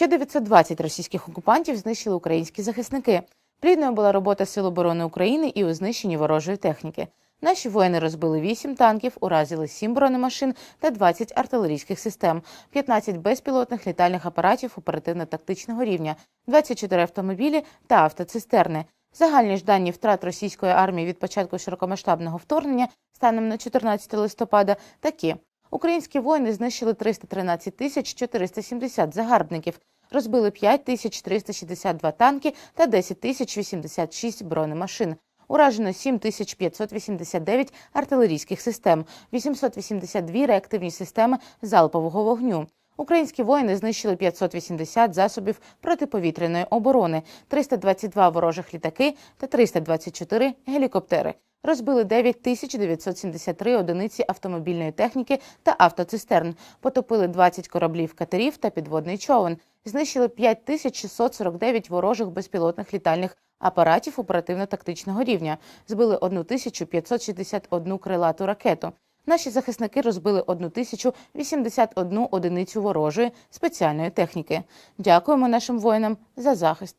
Ще 920 російських окупантів знищили українські захисники. Плідною була робота Сил оборони України і у знищенні ворожої техніки. Наші воїни розбили 8 танків, уразили 7 бронемашин та 20 артилерійських систем, 15 безпілотних літальних апаратів оперативно-тактичного рівня, 24 автомобілі та автоцистерни. Загальні ж дані втрат російської армії від початку широкомасштабного вторгнення станом на 14 листопада такі. Українські воїни знищили 313 тисяч 470 загарбників, розбили 5 тисяч 362 танки та 10 тисяч 86 бронемашин. Уражено 7 тисяч 589 артилерійських систем, 882 реактивні системи залпового вогню. Українські воїни знищили 580 засобів протиповітряної оборони, 322 ворожих літаки та 324 гелікоптери. Розбили 9973 одиниці автомобільної техніки та автоцистерн, потопили 20 кораблів катерів та підводний човен, знищили 5649 ворожих безпілотних літальних апаратів оперативно-тактичного рівня, збили 1561 крилату ракету. Наші захисники розбили 1081 одиницю ворожої спеціальної техніки. Дякуємо нашим воїнам за захист.